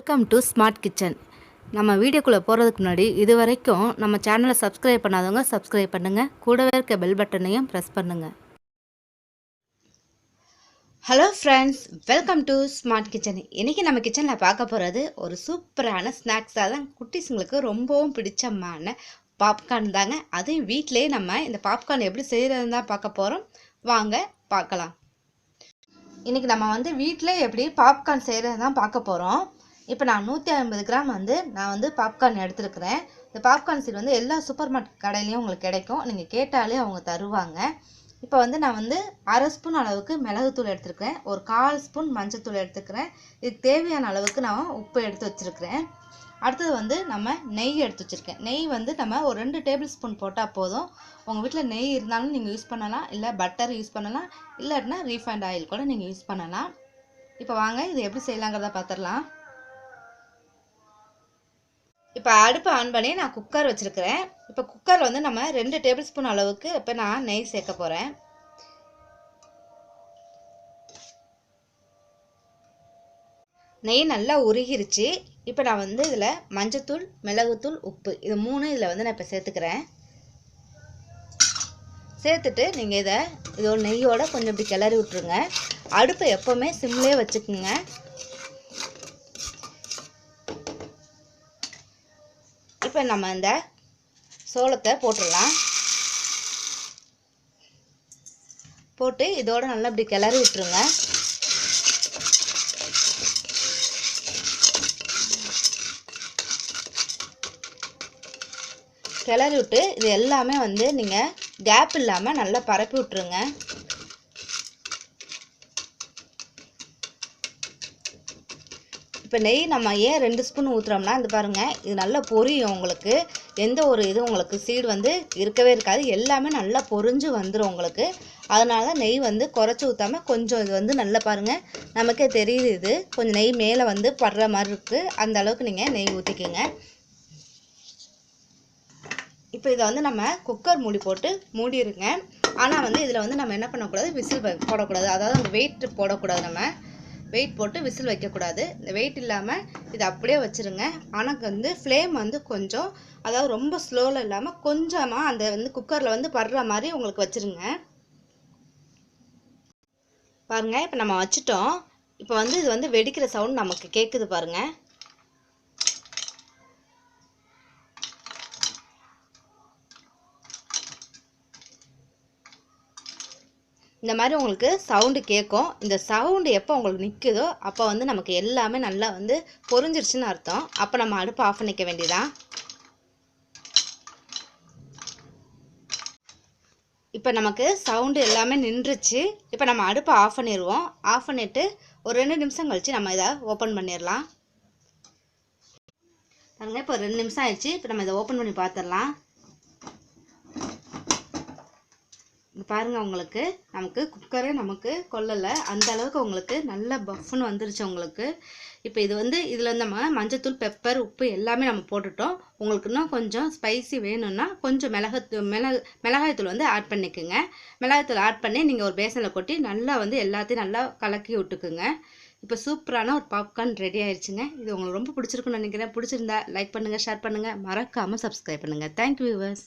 Welcome to smart kitchen நம்ம வீடியோக்குள்ளே போகிறதுக்கு முன்னாடி இது வரைக்கும் நம்ம சேனலை சப்ஸ்கிரைப் பண்ணாதவங்க சப்ஸ்கிரைப் பண்ணுங்கள் கூடவே இருக்க பெல் பட்டனையும் ப்ரெஸ் பண்ணுங்கள் hello friends welcome to smart kitchen இன்றைக்கி நம்ம கிச்சனில் பார்க்க போகிறது ஒரு சூப்பரான ஸ்நாக்ஸாக தான் குட்டீஸுங்களுக்கு ரொம்பவும் பிடிச்சமான பாப்கார்ன் தாங்க. அதுவும் வீட்டிலேயே நம்ம இந்த பாப்கார்ன் எப்படி செய்கிறதுன்னு தான் பார்க்க போகிறோம் வாங்க பார்க்கலாம். இன்றைக்கி நம்ம வந்து வீட்டில் எப்படி பாப்கார்ன் செய்கிறது தான் பார்க்க போகிறோம் இப்போ நான் நூற்றி ஐம்பது கிராம் வந்து நான் வந்து பாப்கார்ன் எடுத்துருக்கிறேன். இந்த பாப்கார்ன் சீட் வந்து எல்லா சூப்பர் மார்க்கெட் கடையிலையும் உங்களுக்கு கிடைக்கும். நீங்கள் கேட்டாலே அவங்க தருவாங்க. இப்போ வந்து நான் வந்து அரை ஸ்பூன் அளவுக்கு மிளகுத்தூள் எடுத்துருக்கிறேன். ஒரு கால் ஸ்பூன் மஞ்சத்தூள் எடுத்துக்கிறேன். இதுக்கு தேவையான அளவுக்கு நான் உப்பு எடுத்து வச்சுருக்கிறேன். அடுத்தது வந்து நம்ம நெய் எடுத்து வச்சுருக்கேன். நெய் வந்து நம்ம ஒரு ரெண்டு டேபிள் ஸ்பூன் போட்டால் போதும். உங்கள் வீட்டில் நெய் இருந்தாலும் நீங்கள் யூஸ் பண்ணலாம். இல்லை பட்டர் யூஸ் பண்ணலாம். இல்லாட்டினா ரீஃபைண்ட் ஆயில் கூட நீங்கள் யூஸ் பண்ணலாம். இப்போ வாங்க இது எப்படி செய்யலாங்கிறத பார்த்துடலாம் இப்போ அடுப்பை ஆன் பண்ணி நான் குக்கர் வச்சுருக்கிறேன். இப்போ குக்கரில் வந்து நம்ம ரெண்டு டேபிள் ஸ்பூன் அளவுக்கு இப்போ நான் நெய் சேர்க்க போகிறேன் நெய் நல்லா உருகிருச்சு. இப்போ நான் வந்து இதில் மஞ்சத்தூள் மிளகுத்தூள் உப்பு இது மூணு இதில் வந்து நான் இப்போ சேர்த்துக்கிறேன். சேர்த்துட்டு நீங்கள் இதை இதோட நெய்யோட கொஞ்சம் இப்படி கிளறி விட்ருங்க அடுப்பை எப்போவுமே சிம்லேயே வச்சுக்கோங்க. இப்போ நம்ம இந்த சோளத்தை போட்டுடலாம். போட்டு இதோட நல்லா இப்படி கிளறி விட்டுருங்க. கிளறி விட்டு இது எல்லாமே வந்து நீங்கள் கேப் இல்லாமல் நல்லா பரப்பி விட்ருங்க இப்போ நெய் நம்ம ஏன் ரெண்டு ஸ்பூன் ஊற்றுறோம்னா இந்த பாருங்கள் இது நல்லா பொரியும் உங்களுக்கு. எந்த ஒரு இதுவும் உங்களுக்கு சீடு வந்து இருக்கவே இருக்காது. எல்லாமே நல்லா பொரிஞ்சு வந்துடும் உங்களுக்கு. அதனால தான் நெய் வந்து குறைச்சி ஊற்றாமல் கொஞ்சம் இது வந்து நல்லா பாருங்கள் நமக்கே தெரியுது இது. கொஞ்சம் நெய் மேலே வந்து படுற மாதிரி இருக்குது அந்த அளவுக்கு நீங்கள் நெய் ஊற்றிக்கோங்க இப்போ இதை வந்து நம்ம குக்கர் மூடி போட்டு மூடிடுங்க ஆனால் வந்து இதில் வந்து நம்ம என்ன பண்ணக்கூடாது? விசில் போடக்கூடாது. அதாவது அந்த வெயிட் போடக்கூடாது நம்ம. வெயிட் போட்டு விசில் வைக்கக்கூடாது. இந்த வெயிட் இல்லாமல் இது அப்படியே வச்சுருங்க. ஆனால் வந்து ஃப்ளேம் வந்து கொஞ்சம் அதாவது ரொம்ப ஸ்லோவில் இல்லாமல் கொஞ்சமாக அந்த வந்து குக்கரில் வந்து படுற மாதிரி உங்களுக்கு வச்சுருங்க. பாருங்கள் இப்போ நம்ம வச்சுட்டோம். இப்போ வந்து இது வந்து வெடிக்கிற சவுண்ட் நமக்கு கேட்குது பாருங்கள் இந்த மாதிரி உங்களுக்கு சவுண்டு கேட்கும் இந்த சவுண்டு எப்போ உங்களுக்கு நிற்குதோ அப்போ வந்து நமக்கு எல்லாமே நல்லா வந்து பொறிஞ்சிருச்சுன்னு அர்த்தம். அப்போ நம்ம அடுப்பு ஆஃப் பண்ணிக்க வேண்டியதான் இப்போ நமக்கு சவுண்டு எல்லாமே நின்றுச்சு. இப்போ நம்ம அடுப்பை ஆஃப் பண்ணிடுவோம் ஆஃப் பண்ணிவிட்டு ஒரு ரெண்டு நிமிஷம் கழித்து நம்ம இதை ஓப்பன் பண்ணிடலாம். பாருங்கள் இப்போ ரெண்டு நிமிஷம் ஆயிடுச்சு. இப்போ நம்ம இதை ஓப்பன் பண்ணி பார்த்துடலாம். பாருங்கள் உங்களுக்கு நமக்கு குக்கரே நமக்கு கொல்லலை. அந்த அளவுக்கு உங்களுக்கு நல்ல பஃப்னு வந்துருச்சு உங்களுக்கு. இப்போ இது வந்து இதில் நம்ம மஞ்சத்தூள் பெப்பர் உப்பு எல்லாமே நம்ம போட்டுட்டோம். உங்களுக்கு இன்னும் கொஞ்சம் ஸ்பைசி வேணும்னா கொஞ்சம் மிளகாத்தூள் மிளகு மிளகாய்த்தூள் வந்து ஆட் பண்ணிக்கோங்க. மிளகாய்த்தூள் ஆட் பண்ணி நீங்கள் ஒரு பேசனில் கொட்டி நல்லா வந்து எல்லாத்தையும் நல்லா கலக்கி விட்டுக்குங்க. இப்போ சூப்பரான ஒரு பாப்கார்ன் ரெடி ஆயிடுச்சுங்க இது உங்களுக்கு ரொம்ப பிடிச்சிருக்குன்னு நினைக்கிறேன். பிடிச்சிருந்தா லைக் பண்ணுங்கள் ஷேர் பண்ணுங்கள் மறக்காமல் சப்ஸ்கிரைப் பண்ணுங்கள் தேங்க்யூ வியூவர்ஸ்